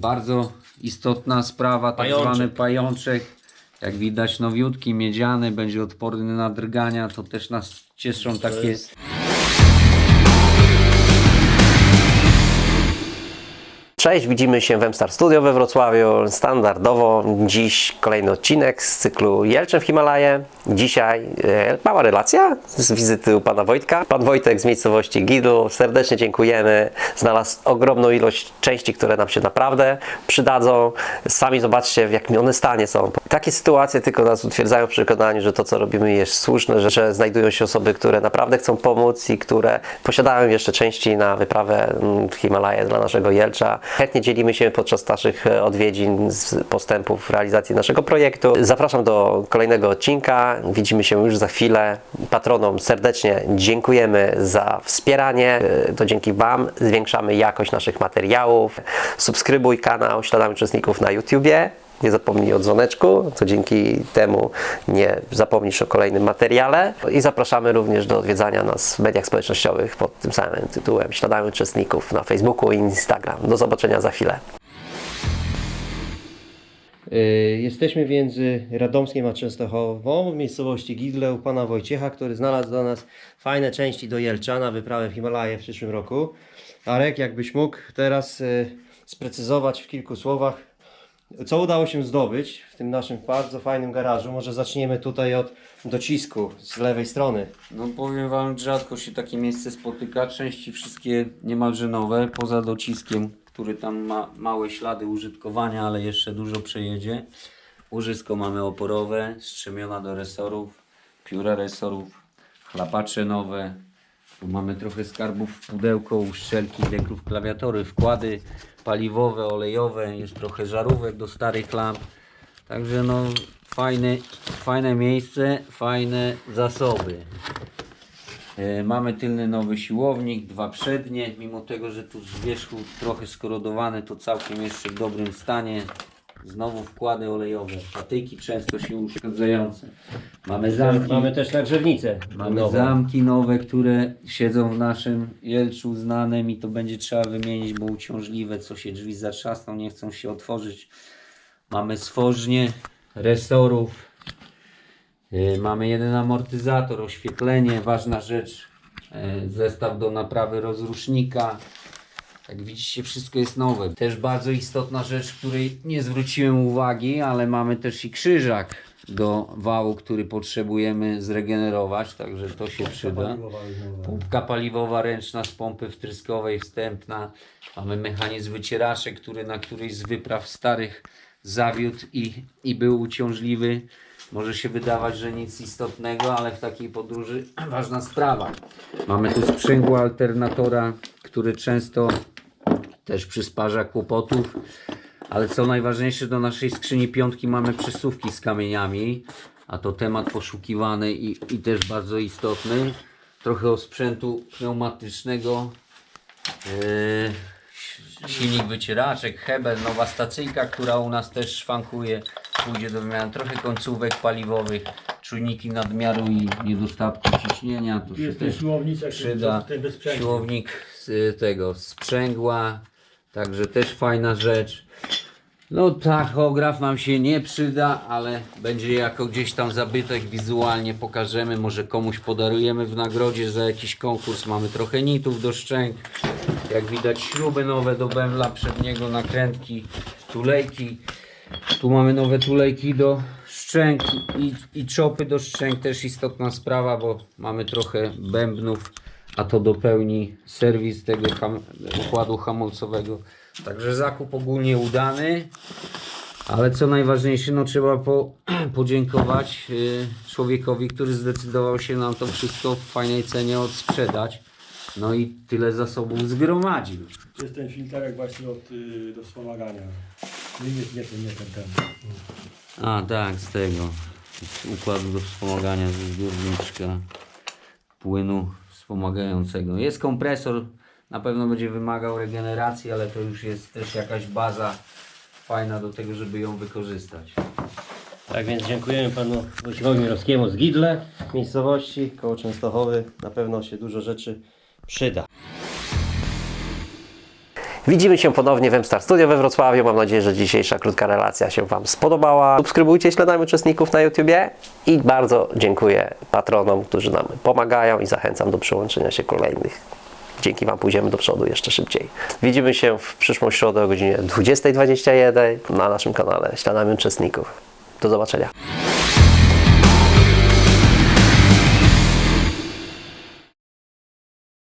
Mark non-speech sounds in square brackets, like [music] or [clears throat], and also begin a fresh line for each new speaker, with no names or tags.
Bardzo istotna sprawa, tak
Pajączek.
zwany pajączek. Jak widać nowiutki, miedziany, będzie odporny na drgania, to też nas cieszą takie...
Cześć, widzimy się w Emstar Studio we Wrocławiu. Standardowo dziś kolejny odcinek z cyklu Jelczyn w Himalaje. Dzisiaj e, mała relacja z wizyty u pana Wojtka. Pan Wojtek z miejscowości Gidu, serdecznie dziękujemy. Znalazł ogromną ilość części, które nam się naprawdę przydadzą. Sami zobaczcie, w jakim one stanie są. Takie sytuacje tylko nas utwierdzają w przekonaniu, że to, co robimy, jest słuszne, że, że znajdują się osoby, które naprawdę chcą pomóc i które posiadają jeszcze części na wyprawę mm, w Himalaje dla naszego Jelcza. Chętnie dzielimy się podczas naszych e, odwiedzin z postępów realizacji naszego projektu. Zapraszam do kolejnego odcinka. Widzimy się już za chwilę. Patronom serdecznie dziękujemy za wspieranie. E, To dzięki Wam zwiększamy jakość naszych materiałów. Subskrybuj kanał Śladami Uczestników na YouTubie. Nie zapomnij o dzwoneczku, to dzięki temu nie zapomnisz o kolejnym materiale. I zapraszamy również do odwiedzania nas w mediach społecznościowych pod tym samym tytułem Śladami Uczestników na Facebooku i Instagram. Do zobaczenia za chwilę.
Y, Jesteśmy między Radomskiem a Częstochową w miejscowości Gidle u pana Wojciecha, który znalazł do nas fajne części do Jelcza na wyprawę w Himalaje w przyszłym roku. Arek, jakbyś mógł teraz y, sprecyzować w kilku słowach, co udało się zdobyć w tym naszym bardzo fajnym garażu. Może zaczniemy tutaj od docisku z lewej strony.
No powiem wam, rzadko się takie miejsce spotyka. Części wszystkie niemalże nowe, poza dociskiem, który tam ma małe ślady użytkowania, ale jeszcze dużo przejedzie. Łożysko mamy oporowe, strzemiona do resorów, pióra resorów, chlapacze nowe. Tu mamy trochę skarbów w pudełko, uszczelki, deklów, klawiatury, wkłady paliwowe, olejowe, jest trochę żarówek do starych lamp. Także no fajne, fajne miejsce, fajne zasoby. E, Mamy tylny nowy siłownik, dwa przednie, mimo tego, że tu z wierzchu trochę skorodowany, to całkiem jeszcze w dobrym stanie. Znowu wkłady olejowe, patyki często się uszkadzające. Mamy zamki,
Mamy też nagrzewnicę.
mamy
nową.
zamki nowe, które siedzą w naszym jelczu znanym i to będzie trzeba wymienić, bo uciążliwe, co się drzwi zatrzasną, nie chcą się otworzyć. Mamy stworznie resorów, Yy, Mamy jeden amortyzator, oświetlenie, ważna rzecz, yy, zestaw do naprawy rozrusznika. Jak widzicie, wszystko jest nowe. Też bardzo istotna rzecz, której nie zwróciłem uwagi, ale mamy też i krzyżak do wału, który potrzebujemy zregenerować, także to się przyda. Pompka paliwowa ręczna z pompy wtryskowej wstępna. Mamy mechanizm wycieraczek, który na którejś z wypraw starych zawiódł i, i był uciążliwy. Może się wydawać, że nic istotnego, ale w takiej podróży [clears throat] ważna sprawa. Mamy tu sprzęgło alternatora, który często też przysparza kłopotów. Ale co najważniejsze, do naszej skrzyni piątki mamy przesuwki z kamieniami, a to temat poszukiwany i, i też bardzo istotny. Trochę o sprzętu pneumatycznego. Yy, silnik wycieraczek, Hebel, nowa stacyjka, która u nas też szwankuje, pójdzie do wymiany. Trochę końcówek paliwowych, czujniki nadmiaru i niedostatku ciśnienia. To się
Jest
też
też siłownica,
przyda. Siłownik z tego sprzęgła, także też fajna rzecz. No tachograf nam się nie przyda, ale będzie jako gdzieś tam zabytek wizualnie pokażemy, może komuś podarujemy w nagrodzie za jakiś konkurs. Mamy trochę nitów do szczęk, jak widać śruby nowe do bębla przedniego, nakrętki, tulejki. Tu mamy nowe tulejki do szczęk i, i czopy do szczęk, też istotna sprawa, bo mamy trochę bębnów, a to dopełni serwis tego ham, układu hamulcowego. Także zakup ogólnie udany, ale co najważniejsze, no trzeba po, [clears throat] podziękować y, człowiekowi, który zdecydował się nam to wszystko w fajnej cenie odsprzedać. No i tyle zasobów zgromadził.
To jest ten filterek właśnie od, y, do wspomagania. Nie, nie, nie ten, nie ten, ten.
A tak, z tego. Z układu do wspomagania ze zbiorniczka płynu wspomagającego. Jest kompresor, na pewno będzie wymagał regeneracji, ale to już jest też jakaś baza fajna do tego, żeby ją wykorzystać.
Tak więc dziękujemy panu Wojciechowi Mirowskiemu z Gidle, miejscowości koło Częstochowy. Na pewno się dużo rzeczy przyda.
Widzimy się ponownie w M-Star Studio we Wrocławiu. Mam nadzieję, że dzisiejsza krótka relacja się Wam spodobała. Subskrybujcie śladami uczestników na YouTubie i bardzo dziękuję patronom, którzy nam pomagają i zachęcam do przyłączenia się kolejnych. Dzięki Wam pójdziemy do przodu jeszcze szybciej. Widzimy się w przyszłą środę o godzinie 20.21 na naszym kanale Śladami Uczestników. Do zobaczenia.